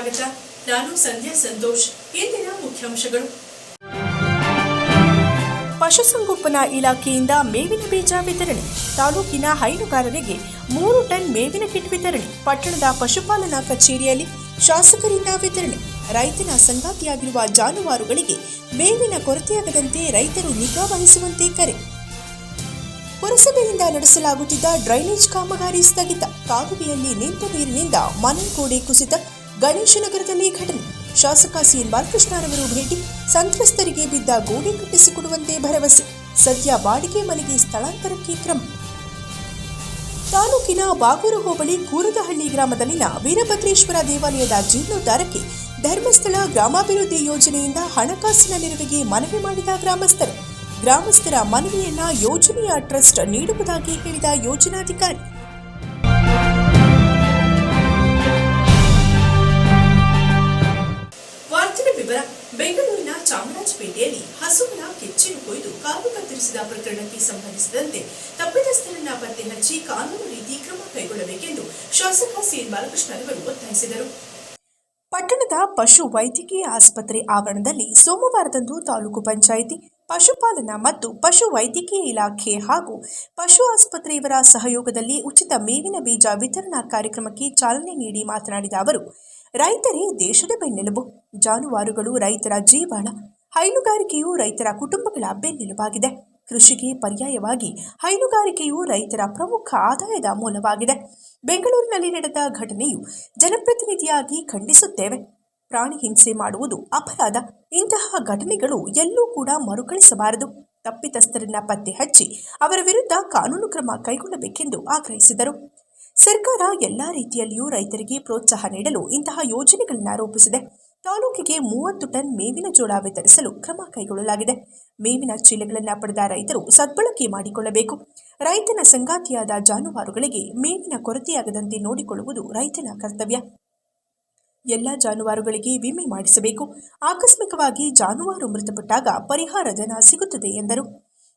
ಸ್ವಾಗತ. ನಾನು ಸಂಧ್ಯಾ ಸಂತೋಷ್. ಇಂದಿನ ಮುಖ್ಯಾಂಶಗಳು. ಪಶುಸಂಗೋಪನಾ ಇಲಾಖೆಯಿಂದ ಮೇವಿನ ಬೀಜ ವಿತರಣೆ. ತಾಲೂಕಿನ ಹೈನುಗಾರರಿಗೆ ಮೂರು ಟನ್ ಮೇವಿನ ಕಿಟ್ ವಿತರಣೆ. ಪಟ್ಟಣದ ಪಶುಪಾಲನಾ ಕಚೇರಿಯಲ್ಲಿ ಶಾಸಕರಿಂದ ವಿತರಣೆ. ರೈತನ ಸಂಗಾತಿಯಾಗಿರುವ ಜಾನುವಾರುಗಳಿಗೆ ಮೇವಿನ ಕೊರತೆಯಾಗದಂತೆ ರೈತರು ನಿಗಾ ವಹಿಸುವಂತೆ ಕರೆ. ಪುರಸಭೆಯಿಂದ ನಡೆಸಲಾಗುತ್ತಿದ್ದ ಡ್ರೈನೇಜ್ ಕಾಮಗಾರಿ ಸ್ಥಗಿತ. ಕಾಲುವೆಯಲ್ಲಿ ನಿಂತ ನೀರಿನಿಂದ ಮನೆ ಗೋಡೆ ಕುಸಿತ. ಗಣೇಶನಗರದಲ್ಲಿ ಘಟನೆ. ಶಾಸಕ ಸಿಎನ್ ಬಾಲಕೃಷ್ಣರವರು ಭೇಟಿ, ಸಂತ್ರಸ್ತರಿಗೆ ಬಿದ್ದ ಗೋಡೆ ಕಟ್ಟಿಸಿಕೊಡುವಂತೆ ಭರವಸೆ. ಸದ್ಯ ಬಾಡಿಗೆ ಮನೆಗೆ ಸ್ಥಳಾಂತರಕ್ಕೆ ಕ್ರಮ. ತಾಲೂಕಿನ ಬಾಗೂರು ಹೋಬಳಿ ಕೂರದಹಳ್ಳಿ ಗ್ರಾಮದಲ್ಲಿನ ವೀರಭದ್ರೇಶ್ವರ ದೇವಾಲಯದ ಜೀರ್ಣೋದ್ಧಾರಕ್ಕೆ ಧರ್ಮಸ್ಥಳ ಗ್ರಾಮಾಭಿವೃದ್ಧಿ ಯೋಜನೆಯಿಂದ ಹಣಕಾಸಿನ ನೆರವಿಗೆ ಮನವಿ ಮಾಡಿದ ಗ್ರಾಮಸ್ಥರು. ಗ್ರಾಮಸ್ಥರ ಮನವಿಯನ್ನ ಯೋಜನೆಯ ಟ್ರಸ್ಟ್ ನೀಡುವುದಾಗಿ ಹೇಳಿದ ಯೋಜನಾಧಿಕಾರಿ. ಚಾಮರಾಜಪೇಟೆಯಲ್ಲಿ ಹಸುವಿನ ಕೆಚ್ಚಲು ಕೊಯ್ದು ಕಾಲು ಕತ್ತರಿಸಿದ ಪ್ರಕರಣಕ್ಕೆ ಸಂಬಂಧಿಸಿದಂತೆ ತಪ್ಪಿತಸ್ಥರನ್ನ ಪತ್ತೆ ಹಚ್ಚಿ ಕಾನೂನು ರೀತಿ ಕ್ರಮ ಕೈಗೊಳ್ಳಬೇಕೆಂದು ಶಾಸಕ ಸಿಎನ್ ಬಾಲಕೃಷ್ಣರವರು ಒತ್ತಾಯಿಸಿದರು. ಪಟ್ಟಣದ ಪಶು ವೈದ್ಯಕೀಯ ಆಸ್ಪತ್ರೆ ಆವರಣದಲ್ಲಿ ಸೋಮವಾರದಂದು ತಾಲೂಕು ಪಂಚಾಯಿತಿ ಪಶುಪಾಲನಾ ಮತ್ತು ಪಶು ವೈದ್ಯಕೀಯ ಇಲಾಖೆ ಹಾಗೂ ಪಶು ಆಸ್ಪತ್ರೆಯವರ ಸಹಯೋಗದಲ್ಲಿ ಉಚಿತ ಮೇವಿನ ಬೀಜ ವಿತರಣಾ ಕಾರ್ಯಕ್ರಮಕ್ಕೆ ಚಾಲನೆ ನೀಡಿ ಮಾತನಾಡಿದ ಅವರು, ರೈತರೇ ದೇಶದ ಬೆನ್ನೆಲುಬು. ಜಾನುವಾರುಗಳು ರೈತರ ಜೀವಾಳ. ಹೈನುಗಾರಿಕೆಯು ರೈತರ ಕುಟುಂಬಗಳ ಬೆನ್ನೆಲುಬಾಗಿದೆ. ಕೃಷಿಗೆ ಪರ್ಯಾಯವಾಗಿ ಹೈನುಗಾರಿಕೆಯು ರೈತರ ಪ್ರಮುಖ ಆದಾಯದ ಮೂಲವಾಗಿದೆ. ಬೆಂಗಳೂರಿನಲ್ಲಿ ನಡೆದ ಘಟನೆಯು ಜನಪ್ರತಿನಿಧಿಯಾಗಿ ಖಂಡಿಸುತ್ತೇವೆ. ಪ್ರಾಣಿ ಹಿಂಸೆ ಮಾಡುವುದು ಅಪರಾಧ. ಇಂತಹ ಘಟನೆಗಳು ಎಲ್ಲೂ ಕೂಡ ಮರುಕಳಿಸಬಾರದು. ತಪ್ಪಿತಸ್ಥರನ್ನ ಪತ್ತೆ ಹಚ್ಚಿ ಅವರ ವಿರುದ್ಧ ಕಾನೂನು ಕ್ರಮ ಕೈಗೊಳ್ಳಬೇಕೆಂದು ಆಗ್ರಹಿಸಿದರು. ಸರ್ಕಾರ ಎಲ್ಲಾ ರೀತಿಯಲ್ಲಿಯೂ ರೈತರಿಗೆ ಪ್ರೋತ್ಸಾಹ ನೀಡಲು ಇಂತಹ ಯೋಜನೆಗಳನ್ನು ರೂಪಿಸಿದೆ. ತಾಲೂಕಿಗೆ ಮೂವತ್ತು ಟನ್ ಮೇವಿನ ಜೋಳ ವಿತರಿಸಲು ಕ್ರಮ ಕೈಗೊಳ್ಳಲಾಗಿದೆ. ಮೇವಿನ ಚೀಲಗಳನ್ನು ಪಡೆದ ರೈತರು ಸದ್ಬಳಕೆ ಮಾಡಿಕೊಳ್ಳಬೇಕು. ರೈತನ ಸಂಗಾತಿಯಾದ ಜಾನುವಾರುಗಳಿಗೆ ಮೇವಿನ ಕೊರತೆಯಾಗದಂತೆ ನೋಡಿಕೊಳ್ಳುವುದು ರೈತನ ಕರ್ತವ್ಯ. ಎಲ್ಲ ಜಾನುವಾರುಗಳಿಗೆ ವಿಮೆ ಮಾಡಿಸಬೇಕು. ಆಕಸ್ಮಿಕವಾಗಿ ಜಾನುವಾರು ಮೃತಪಟ್ಟಾಗ ಪರಿಹಾರ ಧನ ಸಿಗುತ್ತದೆ ಎಂದರು.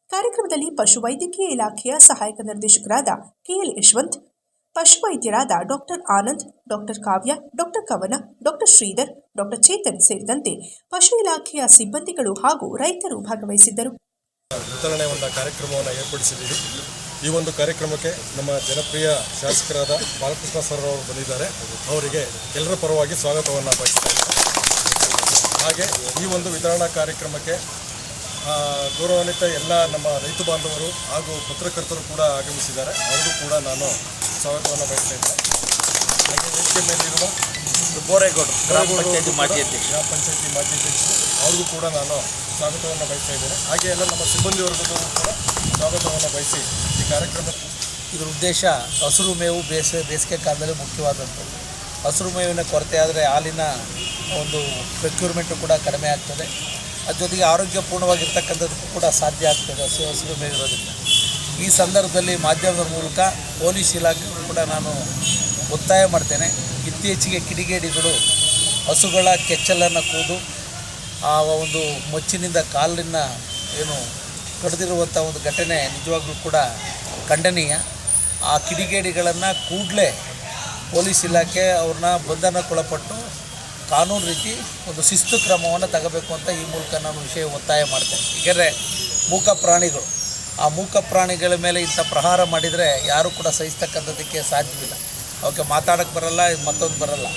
ಕಾರ್ಯಕ್ರಮದಲ್ಲಿ ಪಶುವೈದ್ಯಕೀಯ ಇಲಾಖೆಯ ಸಹಾಯಕ ನಿರ್ದೇಶಕರಾದ KL Yashwant ಪಶುವೈದ್ಯರಾದ doctor Anand, doctor Kavya, doctor Kavana, doctor Shridhar, doctor Chetan ಸೇರಿದಂತೆ ಪಶು ಇಲಾಖೆಯ ಸಿಬ್ಬಂದಿಗಳು ಹಾಗೂ ರೈತರು ಭಾಗವಹಿಸಿದ್ದರು. ವಿತರಣೆ ಒಂದು ಕಾರ್ಯಕ್ರಮವನ್ನು ಏರ್ಪಡಿಸಿದ್ದೀವಿ. ಈ ಒಂದು ಕಾರ್ಯಕ್ರಮಕ್ಕೆ ನಮ್ಮ ಜನಪ್ರಿಯ ಶಾಸಕರಾದ ಬಾಲಕೃಷ್ಣ ಸರ್ ಅವರು ಬಂದಿದ್ದಾರೆ. ಅವರಿಗೆ ಎಲ್ಲರ ಪರವಾಗಿ ಸ್ವಾಗತವನ್ನು ಬಯಸ್ತಾ ಹಾಗೆ ಈ ಒಂದು ವಿತರಣಾ ಕಾರ್ಯಕ್ರಮಕ್ಕೆ ಗೌರವಾನ್ವಿತ ಎಲ್ಲ ನಮ್ಮ ರೈತ ಬಾಂಧವರು ಹಾಗೂ ಪತ್ರಕರ್ತರು ಕೂಡ ಆಗಮಿಸಿದ್ದಾರೆ. ಅವರಿಗೂ ಕೂಡ ನಾನು ಸ್ವಾಗತವನ್ನು ಬಯಸ್ತಾ ಇದ್ದಾರೆ ಹಾಗೆ ವೇದಿಕೆ ಮೇಲಿರುವ ಬೋರೇಗೌಡರು ಗ್ರಾಮ ಪಂಚಾಯತಿ ಮಾಜಿ ಅಧ್ಯಕ್ಷ. ಗ್ರಾಮ ಪಂಚಾಯತಿ ಮಾಜಿ ಅಧ್ಯಕ್ಷರು. ಅವ್ರಿಗೂ ಕೂಡ ನಾನು ಸ್ವಾಗತವನ್ನು ಬಯಸ್ತಾ ಇದ್ದೇನೆ. ಹಾಗೆ ಎಲ್ಲ ನಮ್ಮ ಸಿಬ್ಬಂದಿ ವರ್ಗದವರು ಕೂಡ ಸ್ವಾಗತವನ್ನು ಬಯಸಿ ಈ ಕಾರ್ಯಕ್ರಮ ಇದರ ಉದ್ದೇಶ ಹಸಿರು ಮೇವು ಬೇಸಿಗೆ ಬೇಸಿಗೆ ಕಾಲದಲ್ಲಿ ಮುಖ್ಯವಾದಂಥದ್ದು. ಹಸಿರು ಮೇವಿನ ಕೊರತೆ ಆದರೆ ಹಾಲಿನ ಒಂದು ಪ್ರೊಕ್ಯೂರ್ಮೆಂಟು ಕೂಡ ಕಡಿಮೆ ಆಗ್ತದೆ. ಅದ್ರ ಜೊತೆಗೆ ಆರೋಗ್ಯಪೂರ್ಣವಾಗಿರ್ತಕ್ಕಂಥದ್ದು ಕೂಡ ಸಾಧ್ಯ ಆಗ್ತದೆ ಹಸಿರು ಹಸಿರು ಮೇವು ಇರೋದ್ರಿಂದ. ಈ ಸಂದರ್ಭದಲ್ಲಿ ಮಾಧ್ಯಮದ ಮೂಲಕ ಪೊಲೀಸ್ ಇಲಾಖೆಗೂ ಕೂಡ ನಾನು ಒತ್ತಾಯ ಮಾಡ್ತೇನೆ. ಇತ್ತೀಚೆಗೆ ಕಿಡಿಗೇಡಿಗಳು ಹಸುಗಳ ಕೆಚ್ಚಲನ್ನು ಕೂದು, ಆ ಒಂದು ಮೊಚ್ಚಿನಿಂದ ಕಾಲಿನ ಏನು ಕಡಿದಿರುವಂಥ ಒಂದು ಘಟನೆ ನಿಜವಾಗ್ಲೂ ಕೂಡ ಖಂಡನೀಯ. ಆ ಕಿಡಿಗೇಡಿಗಳನ್ನು ಕೂಡಲೇ ಪೊಲೀಸ್ ಇಲಾಖೆ ಅವ್ರನ್ನ ಬಂಧನಕ್ಕೊಳಪಟ್ಟು ಕಾನೂನು ರೀತಿ ಒಂದು ಶಿಸ್ತು ಕ್ರಮವನ್ನು ತಗೋಬೇಕು ಅಂತ ಈ ಮೂಲಕ ನಾನು ವಿಷಯ ಒತ್ತಾಯ ಮಾಡ್ತೇನೆ. ಏಕೆಂದರೆ ಮೂಕ ಪ್ರಾಣಿಗಳು ಆ ಮೂಕ ಪ್ರಾಣಿಗಳ ಮೇಲೆ ಇಂಥ ಪ್ರಹಾರ ಮಾಡಿದರೆ ಯಾರೂ ಕೂಡ ಸಹಿಸ್ತಕ್ಕಂಥದ್ದಕ್ಕೆ ಸಾಧ್ಯವಿಲ್ಲ. ಅವಕ್ಕೆ ಮಾತಾಡೋಕ್ಕೆ ಬರಲ್ಲ, ಮತ್ತೊಂದು ಬರಲ್ಲ.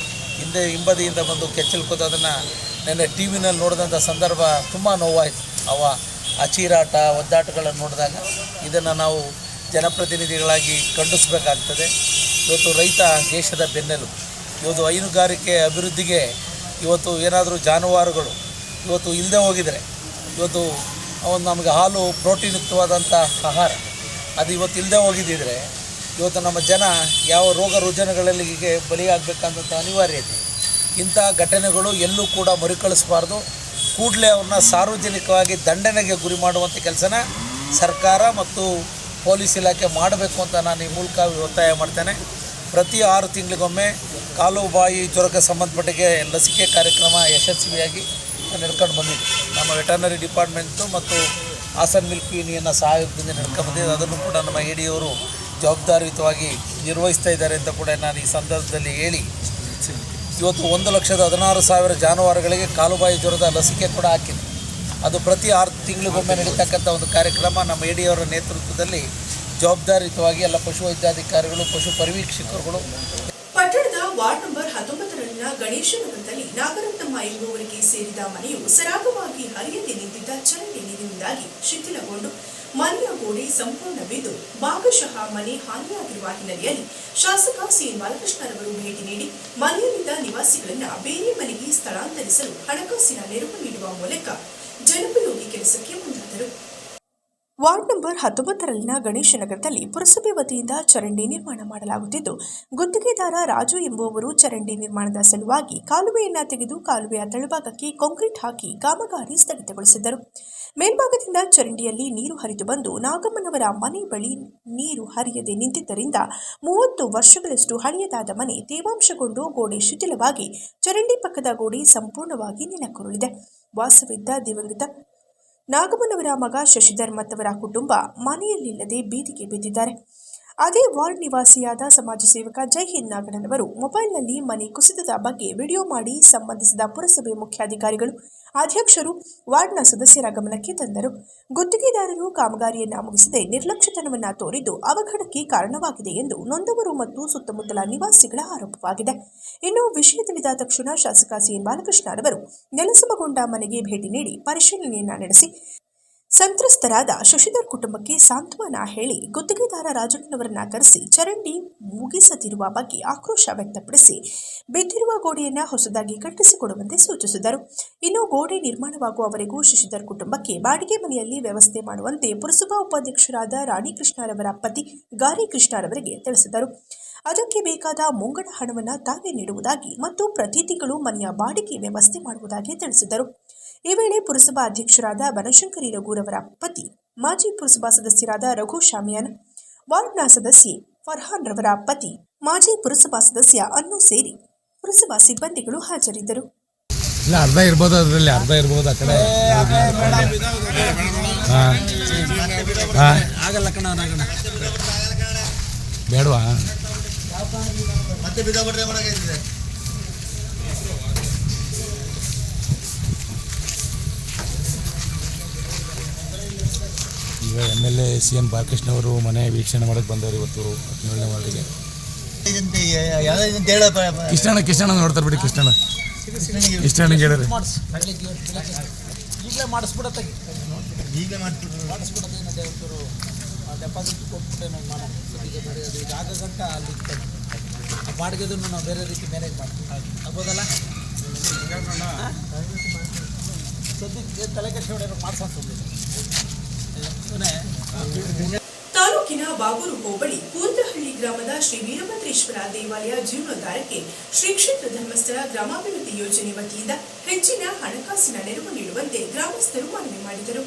ಹಿಂದೆ ಹಿಂಬದಿಯಿಂದ ಬಂದು ಕೆಚ್ಚಲ್ಕೋದು ಅದನ್ನು ನೆನ್ನೆ ಟಿ ವಿನಲ್ಲಿ ನೋಡಿದಂಥ ಸಂದರ್ಭ ತುಂಬ ನೋವಾಯಿತು. ಅವ ಆ ಚೀರಾಟ, ಒದ್ದಾಟಗಳನ್ನು ನೋಡಿದಾಗ ಇದನ್ನು ನಾವು ಜನಪ್ರತಿನಿಧಿಗಳಾಗಿ ಖಂಡಿಸಬೇಕಾಗ್ತದೆ. ಇವತ್ತು ರೈತ ದೇಶದ ಬೆನ್ನೆಲು. ಇವತ್ತು ಹೈನುಗಾರಿಕೆ ಅಭಿವೃದ್ಧಿಗೆ ಇವತ್ತು ಏನಾದರೂ ಜಾನುವಾರುಗಳು ಇವತ್ತು ಇಲ್ಲದೆ ಹೋಗಿದರೆ, ಇವತ್ತು ಒಂದು ನಮಗೆ ಹಾಲು ಪ್ರೋಟೀನ್ಯುಕ್ತವಾದಂಥ ಆಹಾರ. ಅದು ಇವತ್ತು ಇಲ್ಲದೆ ಹೋಗಿದ್ದಿದ್ರೆ ಇವತ್ತು ನಮ್ಮ ಜನ ಯಾವ ರೋಗ ರುಜಿನಗಳಿಗೆ ಬಲಿಯಾಗಬೇಕಂತ ಅನಿವಾರ್ಯತೆ ಇಂಥ ಘಟನೆಗಳು ಎಲ್ಲೂ ಕೂಡ ಮರುಕಳಿಸಬಾರ್ದು. ಕೂಡಲೇ ಅವ್ರನ್ನ ಸಾರ್ವಜನಿಕವಾಗಿ ದಂಡನೆಗೆ ಗುರಿ ಮಾಡುವಂಥ ಕೆಲಸನ ಸರ್ಕಾರ ಮತ್ತು ಪೊಲೀಸ್ ಇಲಾಖೆ ಮಾಡಬೇಕು ಅಂತ ನಾನು ಈ ಮೂಲಕ ಒತ್ತಾಯ ಮಾಡ್ತೇನೆ. ಪ್ರತಿ ಆರು ತಿಂಗಳಿಗೊಮ್ಮೆ ಕಾಲು ಬಾಯಿ ಜ್ವರಕ್ಕೆ ಸಂಬಂಧಪಟ್ಟಿಗೆ ಲಸಿಕೆ ಕಾರ್ಯಕ್ರಮ ಯಶಸ್ವಿಯಾಗಿ ನಡ್ಕೊಂಡು ಬಂದಿದೆ ನಮ್ಮ ವೆಟರ್ನರಿ ಡಿಪಾರ್ಟ್ಮೆಂಟು ಮತ್ತು ಹಾಸನ್ ಮಿಲ್ಕ್ ಯೂನಿಯನ್ನ ಸಹಯೋಗದಿಂದ ನಡ್ಕೊಂಡು ಬಂದಿದೆ ಅದನ್ನು ಕೂಡ ನಮ್ಮ ಎ ಡಿಯವರು ಜವಾಬ್ದಾರಿಯುತವಾಗಿ ನಿರ್ವಹಿಸ್ತಾ ಇದ್ದಾರೆ ಅಂತ ಕೂಡ ನಾನು ಈ ಸಂದರ್ಭದಲ್ಲಿ ಹೇಳಿ ಇವತ್ತು ಒಂದು ಲಕ್ಷದ ಹದಿನಾರು ಸಾವಿರ ಜಾನುವಾರುಗಳಿಗೆ ಕಾಲುಬಾಯಿ ಜ್ವರದ ಲಸಿಕೆ ಕೂಡ ಹಾಕಿದೆ. ಅದು ಪ್ರತಿ ಆರು ತಿಂಗಳಿಗೊಮ್ಮೆ ನಡೀತಕ್ಕಂಥ ಒಂದು ಕಾರ್ಯಕ್ರಮ. ನಮ್ಮ ಎ ಡಿಯವರ ನೇತೃತ್ವದಲ್ಲಿ ಜವಾಬ್ದಾರಿಯುತವಾಗಿ ಎಲ್ಲ ಪಶುವೈದ್ಯಾಧಿಕಾರಿಗಳು ಪಶು ಪರಿವೀಕ್ಷಕರುಗಳು ಪಟ್ಟಣದ ವಾರ್ಡ್ ನಂಬರ್ ಹತ್ತೊಂಬತ್ತರಲ್ಲಿನ ಗಣೇಶ ನಗರದಲ್ಲಿ ನಾಗರತ್ನಮ್ಮ ಎಂಬುವರಿಗೆ ಸೇರಿದ ಮನೆಯು ಸರಾಗವಾಗಿ ಹರಿಯದೆ ನಿಂತಿದ್ದ ಚರಂಡಿ ನೀರಿನಿಂದಾಗಿ ಶಿಥಿಲಗೊಂಡು ಮನೆಯ ಗೋಡೆ ಸಂಪೂರ್ಣ ಬಿದ್ದು ಭಾಗಶಃ ಮನೆ ಹಾನಿಯಾಗಿರುವ ಹಿನ್ನೆಲೆಯಲ್ಲಿ ಶಾಸಕ ಸಿ. ಬಾಲಕೃಷ್ಣರವರು ಭೇಟಿ ನೀಡಿ ಮನೆಯಲ್ಲಿದ್ದ ನಿವಾಸಿಗಳನ್ನ ಬೇರೆ ಮನೆಗೆ ಸ್ಥಳಾಂತರಿಸಲು ಹಣಕಾಸಿನ ನೆರವು ನೀಡುವ ಮೂಲಕ ಜನೋಪಯೋಗಿ ಕೆಲಸಕ್ಕೆ ಮುಂದಾದರು. ವಾರ್ಡ್ ನಂಬರ್ ಹತ್ತೊಂಬತ್ತರಲ್ಲಿನ ಗಣೇಶ ನಗರದಲ್ಲಿ ಪುರಸಭೆ ವತಿಯಿಂದ ಚರಂಡಿ ನಿರ್ಮಾಣ ಮಾಡಲಾಗುತ್ತಿದ್ದು, ಗುತ್ತಿಗೆದಾರ ರಾಜು ಎಂಬುವವರು ಚರಂಡಿ ನಿರ್ಮಾಣದ ಸಲುವಾಗಿ ಕಾಲುವೆಯನ್ನ ತೆಗೆದು ಕಾಲುವೆಯ ತಳಭಾಗಕ್ಕೆ ಕಾಂಕ್ರೀಟ್ ಹಾಕಿ ಕಾಮಗಾರಿ ಸ್ಥಗಿತಗೊಳಿಸಿದ್ದರು. ಮೇಲ್ಭಾಗದಿಂದ ಚರಂಡಿಯಲ್ಲಿ ನೀರು ಹರಿದು ಬಂದು ನಾಗಮ್ಮನವರ ಮನೆ ಬಳಿ ನೀರು ಹರಿಯದೆ ನಿಂತಿದ್ದರಿಂದ ಮೂವತ್ತು ವರ್ಷಗಳಷ್ಟು ಹಳೆಯದಾದ ಮನೆ ತೇವಾಂಶಗೊಂಡು ಗೋಡೆ ಶಿಥಿಲವಾಗಿ ಚರಂಡಿ ಪಕ್ಕದ ಗೋಡೆ ಸಂಪೂರ್ಣವಾಗಿ ನೆಲಕ್ಕುರುಳಿದೆ. ವಾಸವಿದ್ದ ದಿವಂಗತ ನಾಗಮ್ಮನವರ ಮಗ ಶಶಿಧರ್ ಮತ್ತವರ ಕುಟುಂಬ ಮನೆಯಲ್ಲಿಲ್ಲದೆ ಬೀದಿಗೆ ಬಿದ್ದಿದ್ದಾರೆ. ಅದೇ ವಾರ್ಡ್ ನಿವಾಸಿಯಾದ ಸಮಾಜ ಸೇವಕ ಜೈ ಹಿಂದ್ ನಾಗಣ್ಣನವರು ಮೊಬೈಲ್ನಲ್ಲಿ ಮನೆ ಕುಸಿತದ ಬಗ್ಗೆ ವಿಡಿಯೋ ಮಾಡಿ ಸಂಬಂಧಿಸಿದ ಪುರಸಭೆ ಮುಖ್ಯಾಧಿಕಾರಿಗಳು, ಅಧ್ಯಕ್ಷರು, ವಾರ್ಡ್ನ ಸದಸ್ಯರ ಗಮನಕ್ಕೆ ತಂದರು. ಗುತ್ತಿಗೆದಾರರು ಕಾಮಗಾರಿಯನ್ನು ಮುಗಿಸದೆ ನಿರ್ಲಕ್ಷ್ಯತನವನ್ನು ತೋರಿದ್ದು ಅವಘಡಕ್ಕೆ ಕಾರಣವಾಗಿದೆ ಎಂದು ನೊಂದವರು ಮತ್ತು ಸುತ್ತಮುತ್ತಲ ನಿವಾಸಿಗಳ ಆರೋಪವಾಗಿದೆ. ಇನ್ನು ವಿಷಯ ತಿಳಿದ ತಕ್ಷಣ ಶಾಸಕ ಸಿಎನ್ ಬಾಲಕೃಷ್ಣರವರು ನೆಲಸಮಗೊಂಡ ಮನೆಗೆ ಭೇಟಿ ನೀಡಿ ಪರಿಶೀಲನೆಯನ್ನ ನಡೆಸಿ ಸಂತ್ರಸ್ತರಾದ ಶಶಿಧರ್ ಕುಟುಂಬಕ್ಕೆ ಸಾಂತ್ವನ ಹೇಳಿ ಗುತ್ತಿಗೆದಾರ ರಾಜಣ್ಣನವರನ್ನ ಕರೆಸಿ ಚರಂಡಿ ಮುಗಿಸದಿರುವ ಬಗ್ಗೆ ಆಕ್ರೋಶ ವ್ಯಕ್ತಪಡಿಸಿ ಬಿದ್ದಿರುವ ಗೋಡೆಯನ್ನ ಹೊಸದಾಗಿ ಕಟ್ಟಿಸಿಕೊಡುವಂತೆ ಸೂಚಿಸಿದರು. ಇನ್ನು ಗೋಡೆ ನಿರ್ಮಾಣವಾಗುವವರೆಗೂ ಶಶಿಧರ್ ಕುಟುಂಬಕ್ಕೆ ಬಾಡಿಗೆ ಮನೆಯಲ್ಲಿ ವ್ಯವಸ್ಥೆ ಮಾಡುವಂತೆ ಪುರಸಭಾ ಉಪಾಧ್ಯಕ್ಷರಾದ ರಾಣಿ ಕೃಷ್ಣರವರ ಪತಿ ಗಾರಿ ಕೃಷ್ಣರವರಿಗೆ ತಿಳಿಸಿದರು. ಅದಕ್ಕೆ ಬೇಕಾದ ಮುಂಗಡ ಹಣವನ್ನು ತಾವೇ ನೀಡುವುದಾಗಿ ಮತ್ತು ಪ್ರತಿ ತಿಂಗಳು ಮನೆಯ ಬಾಡಿಗೆ ವ್ಯವಸ್ಥೆ ಮಾಡುವುದಾಗಿ ತಿಳಿಸಿದರು. ಈ ವೇಳೆ ಪುರಸಭಾ ಅಧ್ಯಕ್ಷರಾದ ಬನಶಂಕರಿ ರಘುರವರ ಪತಿ ಮಾಜಿ ಪುರಸಭಾ ಸದಸ್ಯರಾದ ರಘು ಶಾಮಿಯಾನ್ ವಾರ್ಡ್ನ ಸದಸ್ಯೆ ಫರ್ಹಾನ್ ರವರ ಪತಿ ಮಾಜಿ ಪುರಸಭಾ ಸದಸ್ಯ ಅನ್ನು ಸೇರಿ ಪುರಸಭಾ ಸಿಬ್ಬಂದಿಗಳು ಹಾಜರಿದ್ದರು. ಇಲ್ಲ ಅರ್ಧ ಇರ್ಬೋದು ಅದರಲ್ಲಿ ಅರ್ಧ ಇರ್ಬೋದು ಆ ಕಡೆ ಹಾಂ. ಹಾಂ. ಆಗಲ್ಲ ಕಣ ನಾಗಣ್ಣ ಬೇಡವಾ? ಈಗ M L A C M Balakrishna ಅವರು ಮನೆ ವೀಕ್ಷಣೆ ಮಾಡಕ್ಕೆ ಬಂದವರು ಇವತ್ತು ಹದಿನೇಳನೇ ವಾರ್ಡಿಗೆ. ಕೃಷ್ಣ ಹೇಳಪ್ಪ ನೋಡ್ತಾರ ಬಿಡಿ ಕೃಷ್ಣ ಬೆಳಿಗ್ಗೆ ಈಗಲೇ ಮಾಡಿಸ್ಬಿಡತ್ತೆ ಮಾಡಿಸ್ಬಿಡತ್ತೆ ಡೆಪಾಸಿಟ್ ಆ ಬಾಡಿಗೆದನ್ನು ನಾವು ಬೇರೆ ರೀತಿ ಮ್ಯಾನೇಜ್ ಮಾಡ್ತೀವಿ ಆಗ್ಬೋದಲ್ಲ ತಲೆ ಕೆಟ್ಟ ಇವನೇ ತಾಲೂಕಿನ ಬಾಗೂರು ಹೋಬಳಿ ಕೂರ್ದಹಳ್ಳಿ ಗ್ರಾಮದ ಶ್ರೀ ವೀರಭದ್ರೇಶ್ವರ ದೇವಾಲಯ ಜೀರ್ಣೋದ್ಧಾರಕ್ಕೆ ಶ್ರೀ ಕ್ಷೇತ್ರ ಧರ್ಮಸ್ಥಳ ಗ್ರಾಮಾಭಿವೃದ್ಧಿ ಯೋಜನೆ ವತಿಯಿಂದ ಹೆಚ್ಚಿನ ಹಣಕಾಸಿನ ನೆರವು ನೀಡುವಂತೆ ಗ್ರಾಮಸ್ಥರು ಮನವಿ ಮಾಡಿದರು.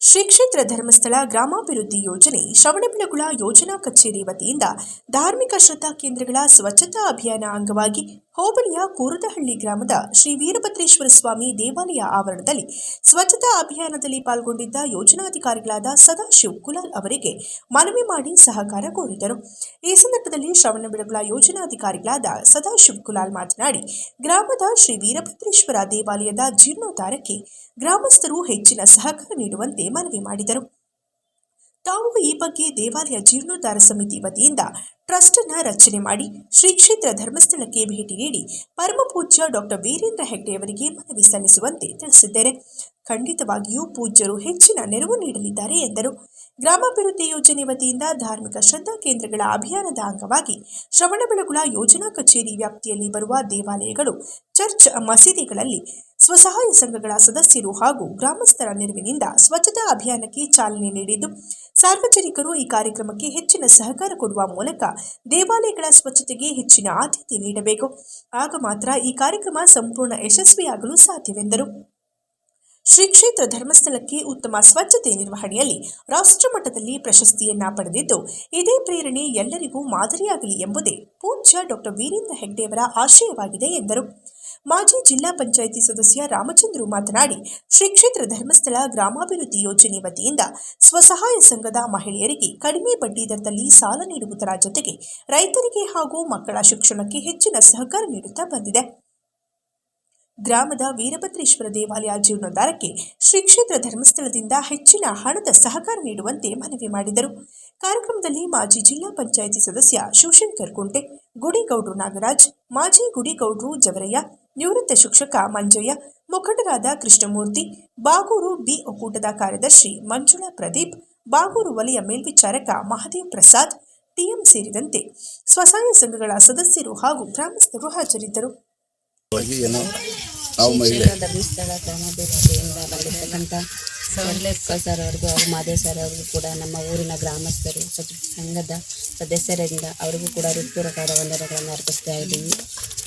ಶ್ರೀ ಕ್ಷೇತ್ರ ಧರ್ಮಸ್ಥಳ ಗ್ರಾಮಾಭಿವೃದ್ಧಿ ಯೋಜನೆ ಶ್ರವಣಬೆಳಗುಳ ಯೋಜನಾ ಕಚೇರಿ ವತಿಯಿಂದ ಧಾರ್ಮಿಕ ಶ್ರದ್ಧಾ ಕೇಂದ್ರಗಳ ಸ್ವಚ್ಛತಾ ಅಭಿಯಾನ ಅಂಗವಾಗಿ ಹೋಬಳಿಯ ಕೂರದಹಳ್ಳಿ ಗ್ರಾಮದ ಶ್ರೀ ವೀರಭದ್ರೇಶ್ವರ ಸ್ವಾಮಿ ದೇವಾಲಯ ಆವರಣದಲ್ಲಿ ಸ್ವಚ್ಛತಾ ಅಭಿಯಾನದಲ್ಲಿ ಪಾಲ್ಗೊಂಡಿದ್ದ ಯೋಜನಾಧಿಕಾರಿಗಳಾದ ಸದಾಶಿವ್ ಕುಲಾಲ್ ಅವರಿಗೆ ಮನವಿ ಮಾಡಿ ಸಹಕಾರ ಕೋರಿದರು. ಈ ಸಂದರ್ಭದಲ್ಲಿ ಶ್ರವಣಬೆಳಗೊಳ ಯೋಜನಾಧಿಕಾರಿಗಳಾದ ಸದಾಶಿವ್ ಕುಲಾಲ್ ಮಾತನಾಡಿ, ಗ್ರಾಮದ ಶ್ರೀ ವೀರಭದ್ರೇಶ್ವರ ದೇವಾಲಯದ ಜೀರ್ಣೋದ್ಧಾರಕ್ಕೆ ಗ್ರಾಮಸ್ಥರು ಹೆಚ್ಚಿನ ಸಹಕಾರ ನೀಡುವಂತೆ ಮನವಿ ಮಾಡಿದರು. ತಾವು ಈ ಬಗ್ಗೆ ದೇವಾಲಯ ಜೀರ್ಣೋದ್ಧಾರ ಸಮಿತಿ ವತಿಯಿಂದ ಟ್ರಸ್ಟ್ ಅನ್ನ ರಚನೆ ಮಾಡಿ ಶ್ರೀ ಕ್ಷೇತ್ರ ಧರ್ಮಸ್ಥಳಕ್ಕೆ ಭೇಟಿ ನೀಡಿ ಪರಮ ಪೂಜ್ಯ ಡಾಕ್ಟರ್ ವೀರೇಂದ್ರ ಹೆಗ್ಡೆ ಅವರಿಗೆ ಮನವಿ ಸಲ್ಲಿಸುವಂತೆ ತಿಳಿಸಿದ್ದೇನೆ ಖಂಡಿತವಾಗಿಯೂ ಪೂಜ್ಯರು ಹೆಚ್ಚಿನ ನೆರವು ನೀಡಲಿದ್ದಾರೆ ಎಂದರು. ಗ್ರಾಮಾಭಿವೃದ್ಧಿ ಯೋಜನೆ ವತಿಯಿಂದ ಧಾರ್ಮಿಕ ಶ್ರದ್ಧಾ ಕೇಂದ್ರಗಳ ಅಭಿಯಾನದ ಅಂಗವಾಗಿ ಶ್ರವಣಬೆಳಗೊಳ ಯೋಜನಾ ಕಚೇರಿ ವ್ಯಾಪ್ತಿಯಲ್ಲಿ ಬರುವ ದೇವಾಲಯಗಳು, ಚರ್ಚ್, ಮಸೀದಿಗಳಲ್ಲಿ ಸ್ವಸಹಾಯ ಸಂಘಗಳ ಸದಸ್ಯರು ಹಾಗೂ ಗ್ರಾಮಸ್ಥರ ನೆರವಿನಿಂದ ಸ್ವಚ್ಛತಾ ಅಭಿಯಾನಕ್ಕೆ ಚಾಲನೆ ನೀಡಿದ್ದು, ಸಾರ್ವಜನಿಕರು ಈ ಕಾರ್ಯಕ್ರಮಕ್ಕೆ ಹೆಚ್ಚಿನ ಸಹಕಾರ ಕೊಡುವ ಮೂಲಕ ದೇವಾಲಯಗಳ ಸ್ವಚ್ಛತೆಗೆ ಹೆಚ್ಚಿನ ಆದ್ಯತೆ ನೀಡಬೇಕು. ಆಗ ಮಾತ್ರ ಈ ಕಾರ್ಯಕ್ರಮ ಸಂಪೂರ್ಣ ಯಶಸ್ವಿಯಾಗಲು ಸಾಧ್ಯವೆಂದರು. ಶ್ರೀ ಕ್ಷೇತ್ರ ಧರ್ಮಸ್ಥಳಕ್ಕೆ ಉತ್ತಮ ಸ್ವಚ್ಛತೆ ನಿರ್ವಹಣೆಯಲ್ಲಿ ರಾಷ್ಟ್ರಮಟ್ಟದಲ್ಲಿ ಪ್ರಶಸ್ತಿಯನ್ನ ಪಡೆದಿದ್ದು, ಇದೇ ಪ್ರೇರಣೆ ಎಲ್ಲರಿಗೂ ಮಾದರಿಯಾಗಲಿ ಎಂಬುದೇ ಪೂಜ್ಯ ಡಾಕ್ಟರ್ ವೀರೇಂದ್ರ ಹೆಗ್ಡೆಯವರ ಆಶಯವಾಗಿದೆ ಎಂದರು. ಮಾಜಿ ಜಿಲ್ಲಾ ಪಂಚಾಯಿತಿ ಸದಸ್ಯ ರಾಮಚಂದ್ರು ಮಾತನಾಡಿ ಶ್ರೀ ಕ್ಷೇತ್ರ ಧರ್ಮಸ್ಥಳ ಗ್ರಾಮಾಭಿವೃದ್ಧಿ ಯೋಜನೆ ವತಿಯಿಂದ ಸ್ವಸಹಾಯ ಸಂಘದ ಮಹಿಳೆಯರಿಗೆ ಕಡಿಮೆ ಬಡ್ಡಿ ದರದಲ್ಲಿ ಸಾಲ ನೀಡುವುದರ ಜೊತೆಗೆ ರೈತರಿಗೆ ಹಾಗೂ ಮಕ್ಕಳ ಶಿಕ್ಷಣಕ್ಕೆ ಹೆಚ್ಚಿನ ಸಹಕಾರ ನೀಡುತ್ತಾ ಬಂದಿದೆ. ಗ್ರಾಮದ ವೀರಭದ್ರೇಶ್ವರ ದೇವಾಲಯ ಜೀರ್ಣೋದ್ಧಾರಕ್ಕೆ ಶ್ರೀ ಕ್ಷೇತ್ರ ಧರ್ಮಸ್ಥಳದಿಂದ ಹೆಚ್ಚಿನ ಹಣದ ಸಹಕಾರ ನೀಡುವಂತೆ ಮನವಿ ಮಾಡಿದರು. ಕಾರ್ಯಕ್ರಮದಲ್ಲಿ ಮಾಜಿ ಜಿಲ್ಲಾ ಪಂಚಾಯಿತಿ ಸದಸ್ಯ ಶಿವಶಂಕರ್ ಕುಂಟೆ, ಗುಡಿಗೌಡ್ರು ನಾಗರಾಜ್, ಮಾಜಿ ಗುಡಿಗೌಡ್ರು ಜವರಯ್ಯ, ನಿವೃತ್ತ ಶಿಕ್ಷಕ ಮಂಜಯ್ಯ, ಮುಖಂಡರಾದ ಕೃಷ್ಣಮೂರ್ತಿ, ಬಾಗೂರು ಬಿ ಒಕ್ಕೂಟದ ಕಾರ್ಯದರ್ಶಿ ಮಂಜುಳಾ ಪ್ರದೀಪ್, ಬಾಗೂರು ವಲಯ ಮೇಲ್ವಿಚಾರಕ ಮಹದೇವ್ ಪ್ರಸಾದ್, ಟಿಎಂ ಸೇರಿದಂತೆ ಸ್ವಸಹಾಯ ಸಂಘಗಳ ಸದಸ್ಯರು ಹಾಗೂ ಗ್ರಾಮಸ್ಥರು ಹಾಜರಿದ್ದರು. ಶ್ರೀ ಧರ್ಮಸ್ಥಳ ಗ್ರಾಮಾಭಿವೃದ್ಧಿಯಿಂದ ಬಂದಿರತಕ್ಕಂಥ ಸೊಳ್ಳೆಕ್ಕ ಸರ್ ಅವ್ರಿಗೂ ಹಾಗೂ ಮಾದೇವ್ ಸರ್ ಅವ್ರಿಗೂ ಕೂಡ ನಮ್ಮ ಊರಿನ ಗ್ರಾಮಸ್ಥರು ಸಚ್ ಸಂಘದ ಸದಸ್ಯರಿಂದ ಅವರಿಗೂ ಕೂಡ ಹೃತ್ಪೂರ್ವಕವಾದ ವಂದನೆಗಳನ್ನು ಅರ್ಪಿಸ್ತಾ ಇದ್ದೀವಿ.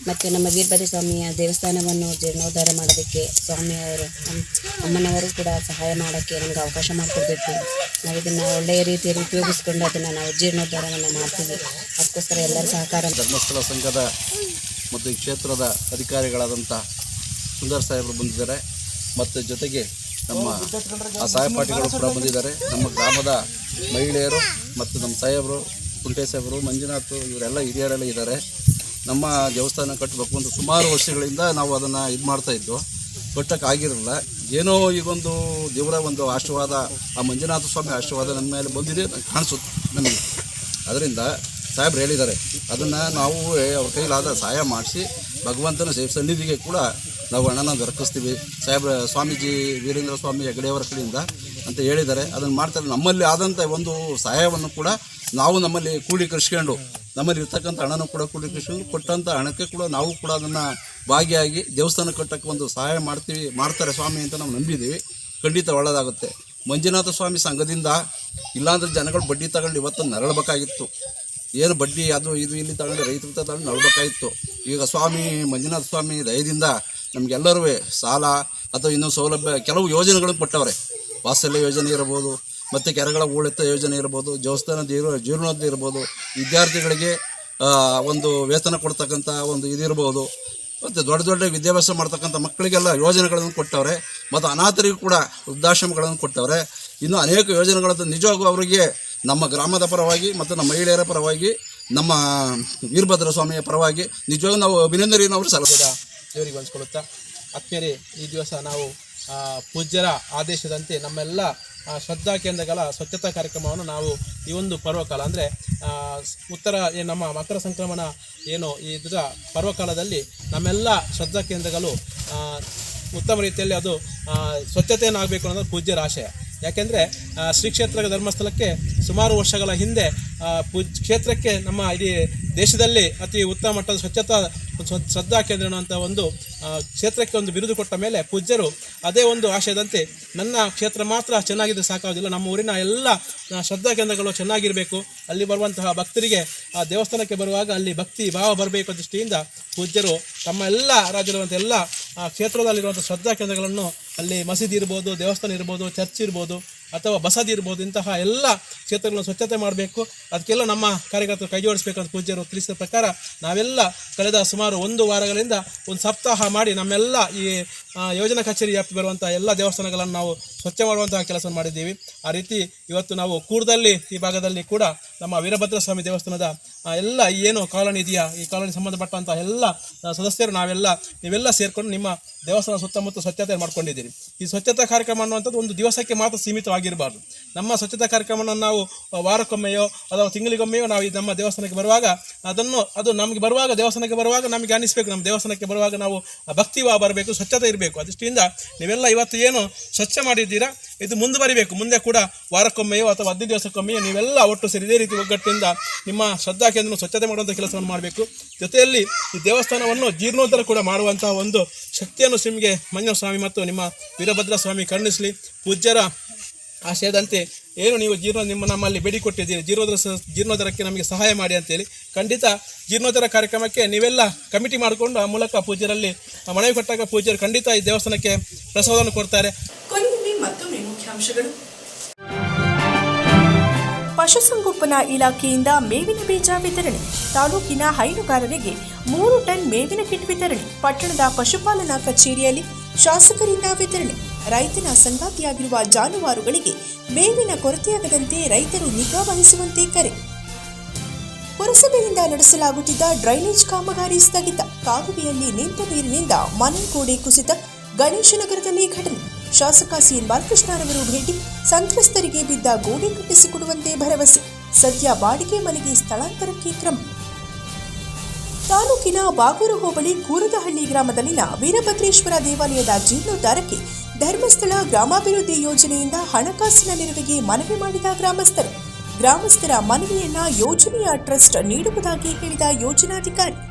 ಮತ್ತು ನಮ್ಮ ವೀರಭದ್ರ ಸ್ವಾಮಿಯ ದೇವಸ್ಥಾನವನ್ನು ಜೀರ್ಣೋದ್ಧಾರ ಮಾಡೋದಕ್ಕೆ ಸ್ವಾಮಿಯವರು ನಮ್ಮ ಅಮ್ಮನವರು ಕೂಡ ಸಹಾಯ ಮಾಡೋಕ್ಕೆ ನಮ್ಗೆ ಅವಕಾಶ ಮಾಡಿಕೊಡ್ಬೇಕು. ನಾವು ಇದನ್ನು ಒಳ್ಳೆಯ ರೀತಿಯಲ್ಲಿ ಉಪಯೋಗಿಸ್ಕೊಂಡು ಅದನ್ನು ನಾವು ಜೀರ್ಣೋದ್ಧಾರವನ್ನು ಮಾಡ್ತೀವಿ. ಅದಕ್ಕೋಸ್ಕರ ಎಲ್ಲರ ಸಹಕಾರ ಧರ್ಮಸ್ಥಳ ಸಂಘದ ಮತ್ತು ಈ ಕ್ಷೇತ್ರದ ಅಧಿಕಾರಿಗಳಾದಂಥ ಸುಂದರ್ ಸಾಹೇಬರು ಬಂದಿದ್ದಾರೆ. ಮತ್ತು ಜೊತೆಗೆ ನಮ್ಮ ಆ ಸಹಪಾಠಿಗಳು ಕೂಡ ಬಂದಿದ್ದಾರೆ. ನಮ್ಮ ಗ್ರಾಮದ ಮಹಿಳೆಯರು ಮತ್ತು ನಮ್ಮ ಸಾಹೇಬರು, ಕುಂಟೆ ಸಾಹೇಬರು, ಮಂಜುನಾಥ್ ಇವರೆಲ್ಲ ಹಿರಿಯರೆಲ್ಲ ಇದ್ದಾರೆ. ನಮ್ಮ ದೇವಸ್ಥಾನ ಕಟ್ಟಬೇಕು ಅಂತ ಸುಮಾರು ವರ್ಷಗಳಿಂದ ನಾವು ಅದನ್ನು ಇದು ಮಾಡ್ತಾ ಇದ್ದು ಕಟ್ಟೋಕ್ಕಾಗಿರಲಿಲ್ಲ ಏನೋ ಈಗೊಂದು ದೇವರ ಒಂದು ಆಶೀರ್ವಾದ, ಆ ಮಂಜುನಾಥ ಸ್ವಾಮಿ ಆಶೀರ್ವಾದ ನಮ್ಮ ಮೇಲೆ ಬಂದಿದೆ ಕಾಣಿಸುತ್ತೆ ನಮಗೆ. ಅದರಿಂದ ಸಾಹೇಬ್ರು ಹೇಳಿದ್ದಾರೆ. ಅದನ್ನು ನಾವು ಅವ್ರ ಕೈಲಾದ ಸಹಾಯ ಮಾಡಿಸಿ ಭಗವಂತನ ಸನ್ನಿಧಿಗೆ ಕೂಡ ನಾವು ಹಣನ ದೊರಕಿಸ್ತೀವಿ. ಸಾಹೇಬ್ರ, ಸ್ವಾಮೀಜಿ, ವೀರೇಂದ್ರ ಸ್ವಾಮಿ ಹೆಗಡೆಯವರ ಕಡೆಯಿಂದ ಅಂತ ಹೇಳಿದ್ದಾರೆ. ಅದನ್ನು ಮಾಡ್ತಾರೆ. ನಮ್ಮಲ್ಲಿ ಆದಂಥ ಒಂದು ಸಹಾಯವನ್ನು ಕೂಡ ನಾವು ನಮ್ಮಲ್ಲಿ ಕೂಡೀಕರಿಸ್ಕೊಂಡು ನಮ್ಮಲ್ಲಿ ಇರ್ತಕ್ಕಂಥ ಹಣನೂ ಕೂಡ ಕೂಡೀಕರಿಸ್ಕೊಂಡು ಕೊಟ್ಟಂಥ ಹಣಕ್ಕೆ ಕೂಡ ನಾವು ಕೂಡ ಅದನ್ನು ಭಾಗಿಯಾಗಿ ದೇವಸ್ಥಾನ ಕಟ್ಟಕ್ಕೆ ಒಂದು ಸಹಾಯ ಮಾಡ್ತೀವಿ, ಮಾಡ್ತಾರೆ ಸ್ವಾಮಿ ಅಂತ ನಾವು ನಂಬಿದ್ದೀವಿ. ಖಂಡಿತ ಒಳ್ಳೆಯದಾಗುತ್ತೆ ಮಂಜುನಾಥ ಸ್ವಾಮಿ ಸಂಘದಿಂದ ಇಲ್ಲಾಂದ್ರೆ ಜನಗಳು ಬಡ್ಡಿ ತಗೊಂಡು ಇವತ್ತು ನರಳಬೇಕಾಗಿತ್ತು. ಏನು ಬಡ್ಡಿ ಅದು ಇದು ಇಲ್ಲಿ ತಗೊಂಡು ರೈತರು ತಗೊಂಡು ನರಳಬೇಕಾಗಿತ್ತು. ಈಗ ಸ್ವಾಮಿ, ಮಂಜುನಾಥ ಸ್ವಾಮಿ ದಯದಿಂದ ನಮಗೆಲ್ಲರೂ ಸಾಲ ಅಥವಾ ಇನ್ನೂ ಸೌಲಭ್ಯ, ಕೆಲವು ಯೋಜನೆಗಳನ್ನು ಕೊಟ್ಟವ್ರೆ. ವಾತ್ಸಲ್ಯ ಯೋಜನೆ ಇರ್ಬೋದು, ಮತ್ತು ಕೆರೆಗಳ ಉಳಿತ ಯೋಜನೆ ಇರ್ಬೋದು, ದೇವಸ್ಥಾನ ಜೀರ್ಣ ಜೀರ್ಣೋದ್ಧ ಇರ್ಬೋದು. ವಿದ್ಯಾರ್ಥಿಗಳಿಗೆ ಒಂದು ವೇತನ ಕೊಡ್ತಕ್ಕಂಥ ಒಂದು ಇದಿರ್ಬೋದು ಮತ್ತು ದೊಡ್ಡ ದೊಡ್ಡ ವಿದ್ಯಾಭ್ಯಾಸ ಮಾಡ್ತಕ್ಕಂಥ ಮಕ್ಕಳಿಗೆಲ್ಲ ಯೋಜನೆಗಳನ್ನು ಕೊಟ್ಟವ್ರೆ, ಮತ್ತು ಅನಾಥರಿಗೂ ಕೂಡ ವೃದ್ಧಾಶ್ರಮಗಳನ್ನು ಕೊಟ್ಟವ್ರೆ. ಇನ್ನು ಅನೇಕ ಯೋಜನೆಗಳನ್ನು ನಿಜವಾಗೂ ಅವರಿಗೆ ನಮ್ಮ ಗ್ರಾಮದ ಪರವಾಗಿ, ಮತ್ತು ನಮ್ಮ ಮಹಿಳೆಯರ ಪರವಾಗಿ, ನಮ್ಮ ವೀರಭದ್ರ ಸ್ವಾಮಿಯ ಪರವಾಗಿ ನಿಜವಾಗೂ ನಾವು ಅಭಿನಂದನೆಯನ್ನು ಅವರು ಸಲ್ಲಿಸಿದ. ದೇವರಿಗೆ ಹಂಚ್ಕೊಳ್ಳುತ್ತಾ ಆತ್ಮೀಯರೇ ಈ ದಿವಸ ನಾವು ಪೂಜ್ಯರ ಆದೇಶದಂತೆ ನಮ್ಮೆಲ್ಲ ಶ್ರದ್ಧಾ ಕೇಂದ್ರಗಳ ಸ್ವಚ್ಛತಾ ಕಾರ್ಯಕ್ರಮವನ್ನು ನಾವು ಈ ಒಂದು ಪರ್ವಕಾಲ, ಅಂದರೆ ಉತ್ತರ ನಮ್ಮ ಮಕರ ಸಂಕ್ರಮಣ ಏನು ಇದರ ಪರ್ವಕಾಲದಲ್ಲಿ ನಮ್ಮೆಲ್ಲ ಶ್ರದ್ಧಾ ಕೇಂದ್ರಗಳು ಉತ್ತಮ ರೀತಿಯಲ್ಲಿ ಅದು ಸ್ವಚ್ಛತೆಯನ್ನಾಗಬೇಕು ಅನ್ನೋದು ಪೂಜ್ಯರ ಆಶಯ. ಯಾಕೆಂದರೆ ಶ್ರೀ ಕ್ಷೇತ್ರ ಧರ್ಮಸ್ಥಳಕ್ಕೆ ಸುಮಾರು ವರ್ಷಗಳ ಹಿಂದೆ ಪೂಜ್, ಕ್ಷೇತ್ರಕ್ಕೆ ನಮ್ಮ ಇಡೀ ದೇಶದಲ್ಲಿ ಅತಿ ಉತ್ತಮ ಮಟ್ಟದ ಸ್ವಚ್ಛತಾ ಸ್ವ- ಶ್ರದ್ಧಾ ಕೇಂದ್ರ ಅನ್ನುವಂಥ ಒಂದು ಕ್ಷೇತ್ರಕ್ಕೆ ಒಂದು ಬಿರುದು ಕೊಟ್ಟ ಮೇಲೆ ಪೂಜ್ಯರು ಅದೇ ಒಂದು ಆಶಯದಂತೆ ನನ್ನ ಕ್ಷೇತ್ರ ಮಾತ್ರ ಚೆನ್ನಾಗಿದ್ದರೆ ಸಾಕಾಗೋದಿಲ್ಲ. ನಮ್ಮ ಊರಿನ ಎಲ್ಲ ಶ್ರದ್ಧಾ ಕೇಂದ್ರಗಳು ಚೆನ್ನಾಗಿರಬೇಕು. ಅಲ್ಲಿ ಬರುವಂತಹ ಭಕ್ತರಿಗೆ ಆ ದೇವಸ್ಥಾನಕ್ಕೆ ಬರುವಾಗ ಅಲ್ಲಿ ಭಕ್ತಿ ಭಾವ ಬರಬೇಕು ದೃಷ್ಟಿಯಿಂದ ಪೂಜ್ಯರು ತಮ್ಮ ಎಲ್ಲ ರಾಜ್ಯದಲ್ಲಿರುವಂಥ ಎಲ್ಲ ಆ, ಕ್ಷೇತ್ರದಲ್ಲಿರುವಂಥ ಶ್ರದ್ಧಾ ಕೇಂದ್ರಗಳನ್ನು ಅಲ್ಲಿ ಮಸೀದಿ ಇರ್ಬೋದು ದೇವಸ್ಥಾನ ಇರ್ಬೋದು ಚರ್ಚ್ ಇರ್ಬೋದು ಅಥವಾ ಬಸದಿ ಇರ್ಬೋದು ಇಂತಹ ಎಲ್ಲ ಕ್ಷೇತ್ರಗಳನ್ನು ಸ್ವಚ್ಛತೆ ಮಾಡಬೇಕು. ಅದಕ್ಕೆಲ್ಲ ನಮ್ಮ ಕಾರ್ಯಕರ್ತರು ಕೈ ಜೋಡಿಸ್ಬೇಕಂತ ಪೂಜ್ಯರು ತಿಳಿಸಿದ ಪ್ರಕಾರ ನಾವೆಲ್ಲ ಕಳೆದ ಸುಮಾರು ಒಂದು ವಾರಗಳಿಂದ ಒಂದು ಸಪ್ತಾಹ ಮಾಡಿ ನಮ್ಮೆಲ್ಲ ಈ ಯೋಜನಾ ಕಚೇರಿ ವ್ಯಾಪ್ತಿ ಬರುವಂಥ ಎಲ್ಲ ದೇವಸ್ಥಾನಗಳನ್ನು ನಾವು ಸ್ವಚ್ಛ ಮಾಡುವಂತಹ ಕೆಲಸ ಮಾಡಿದ್ದೀವಿ. ಆ ರೀತಿ ಇವತ್ತು ನಾವು ಕೂಡದಲ್ಲಿ ಈ ಭಾಗದಲ್ಲಿ ಕೂಡ ನಮ್ಮ ವೀರಭದ್ರ ಸ್ವಾಮಿ ದೇವಸ್ಥಾನದ ಎಲ್ಲ ಏನು ಕಾಲೋನಿ ಇದೆಯಾ? ಈ ಕಾಲೋನಿ ಸಂಬಂಧಪಟ್ಟಂಥ ಎಲ್ಲ ಸದಸ್ಯರು ನಾವೆಲ್ಲ, ನೀವೆಲ್ಲ ಸೇರಿಕೊಂಡು ನಿಮ್ಮ ದೇವಸ್ಥಾನ ಸುತ್ತಮುತ್ತ ಸ್ವಚ್ಛತೆ ಮಾಡ್ಕೊಂಡಿದ್ದೀರಿ. ಈ ಸ್ವಚ್ಛತಾ ಕಾರ್ಯಕ್ರಮ ಅನ್ನುವಂಥದ್ದು ಒಂದು ದಿವಸಕ್ಕೆ ಮಾತ್ರ ಸೀಮಿತವಾಗಿರಬಾರ್ದು. ನಮ್ಮ ಸ್ವಚ್ಛತಾ ಕಾರ್ಯಕ್ರಮವನ್ನು ನಾವು ವಾರಕ್ಕೊಮ್ಮೆಯೋ ಅಥವಾ ತಿಂಗಳಿಗೊಮ್ಮೆಯೋ ನಾವು ನಮ್ಮ ದೇವಸ್ಥಾನಕ್ಕೆ ಬರುವಾಗ, ಅದನ್ನು, ಅದು ನಮಗೆ ಬರುವಾಗ, ದೇವಸ್ಥಾನಕ್ಕೆ ಬರುವಾಗ ನಮಗೆ ಅನಿಸ್ಬೇಕು. ನಮ್ಮ ದೇವಸ್ಥಾನಕ್ಕೆ ಬರುವಾಗ ನಾವು ಭಕ್ತಿ ಬರಬೇಕು, ಸ್ವಚ್ಛತೆ ಇರಬೇಕು. ಅದೃಷ್ಟಿಯಿಂದ ನೀವೆಲ್ಲ ಇವತ್ತು ಏನು ಸ್ವಚ್ಛ ಮಾಡಿದ್ದೀರಾ? ಇದು ಮುಂದುವರಿಬೇಕು. ಮುಂದೆ ಕೂಡ ವಾರಕ್ಕೊಮ್ಮೆಯೋ ಅಥವಾ ಹದಿನೈದು ದಿವಸಕ್ಕೊಮ್ಮೆಯೋ ನೀವೆಲ್ಲ ಒಟ್ಟು ಸೇರಿ ಇದೇ ರೀತಿ ಒಗ್ಗಟ್ಟಿನಿಂದ ನಿಮ್ಮ ಶ್ರದ್ಧಾ ಕೇಂದ್ರ ಸ್ವಚ್ಛತೆ ಮಾಡುವಂಥ ಕೆಲಸವನ್ನು ಮಾಡಬೇಕು. ಜೊತೆಯಲ್ಲಿ ಈ ದೇವಸ್ಥಾನವನ್ನು ಜೀರ್ಣೋದ್ಧಾರ ಕೂಡ ಮಾಡುವಂತಹ ಒಂದು ಶಕ್ತಿಯನ್ನು ನಿಮಗೆ ಮಂಜು ಸ್ವಾಮಿ ಮತ್ತು ನಿಮ್ಮ ವೀರಭದ್ರ ಸ್ವಾಮಿ ಕರುಣಿಸಲಿ. ಪೂಜ್ಯರ ಆಶಯದಂತೆ ಏನು ನೀವು ಜೀರ್ಣ ನಿಮ್ಮ ನಮ್ಮಲ್ಲಿ ಬೇಡಿಕೊಟ್ಟಿದ್ದೀರಿ ಜೀರ್ಣೋದರ ಜೀರ್ಣೋದರಕ್ಕೆ ನಮಗೆ ಸಹಾಯ ಮಾಡಿ ಅಂತೇಳಿ ಖಂಡಿತ ಜೀರ್ಣೋದ್ಧಾರ ಕಾರ್ಯಕ್ರಮಕ್ಕೆ ನೀವೆಲ್ಲ ಕಮಿಟಿ ಮಾಡಿಕೊಂಡು ಆ ಮೂಲಕ ಪೂಜ್ಯರಲ್ಲಿ ಮನವಿ ಕೊಟ್ಟಾಗ ಪೂಜ್ಯರು ಖಂಡಿತ ಈ ದೇವಸ್ಥಾನಕ್ಕೆ ಪ್ರಸಾದವನ್ನು ಕೊಡ್ತಾರೆ. ಮುಖ್ಯಾಂಶಗಳು. ಪಶುಸಂಗೋಪನಾ ಇಲಾಖೆಯಿಂದ ಮೇವಿನ ಬೀಜ ವಿತರಣೆ. ತಾಲೂಕಿನ ಹೈನುಗಾರರಿಗೆ ಮೂರು ಟನ್ ಮೇವಿನ ಕಿಟ್ ವಿತರಣೆ. ಪಟ್ಟಣದ ಪಶುಪಾಲನಾ ಕಚೇರಿಯಲ್ಲಿ ಶಾಸಕರಿಂದ ವಿತರಣೆ. ರೈತನ ಸಂಗಾತಿಯಾಗಿರುವ ಜಾನುವಾರುಗಳಿಗೆ ಮೇವಿನ ಕೊರತೆಯಾಗದಂತೆ ರೈತರು ನಿಗಾ ವಹಿಸುವಂತೆ ಕರೆ. ಪುರಸಭೆಯಿಂದ ನಡೆಸಲಾಗುತ್ತಿದ್ದ ಡ್ರೈನೇಜ್ ಕಾಮಗಾರಿ ಸ್ಥಗಿತ. ಕಾಲುವೆಯಲ್ಲಿ ನಿಂತ ನೀರಿನಿಂದ ಮನೆ ಗೋಡೆ ಕುಸಿತ. ಗಣೇಶನಗರದಲ್ಲಿ ಘಟನೆ. ಶಾಸಕ ಸಿಎನ್ ಬಾಲಕೃಷ್ಣರವರು ಭೇಟಿ, ಸಂತ್ರಸ್ತರಿಗೆ ಬಿದ್ದ ಗೋಡೆ ಕಟ್ಟಿಸಿಕೊಡುವಂತೆ ಭರವಸೆ, ಸದ್ಯ ಬಾಡಿಗೆ ಮನೆಗೆ ಸ್ಥಳಾಂತರಕ್ಕೆ ಕ್ರಮ. ತಾಲೂಕಿನ ಬಾಗೂರು ಹೋಬಳಿ ಕೂರದಹಳ್ಳಿ ಗ್ರಾಮದಲ್ಲಿನ ವೀರಭದ್ರೇಶ್ವರ ದೇವಾಲಯದ ಜೀರ್ಣೋದ್ಧಾರಕ್ಕೆ ಧರ್ಮಸ್ಥಳ ಗ್ರಾಮಾಭಿವೃದ್ಧಿ ಯೋಜನೆಯಿಂದ ಹಣಕಾಸಿನ ನೆರವಿಗೆ ಮನವಿ ಮಾಡಿದ ಗ್ರಾಮಸ್ಥರು. ಗ್ರಾಮಸ್ಥರ ಮನವಿಯನ್ನ ಯೋಜನೆಯ ಟ್ರಸ್ಟ್ ನೀಡುವುದಾಗಿ ಹೇಳಿದ ಯೋಜನಾಧಿಕಾರಿ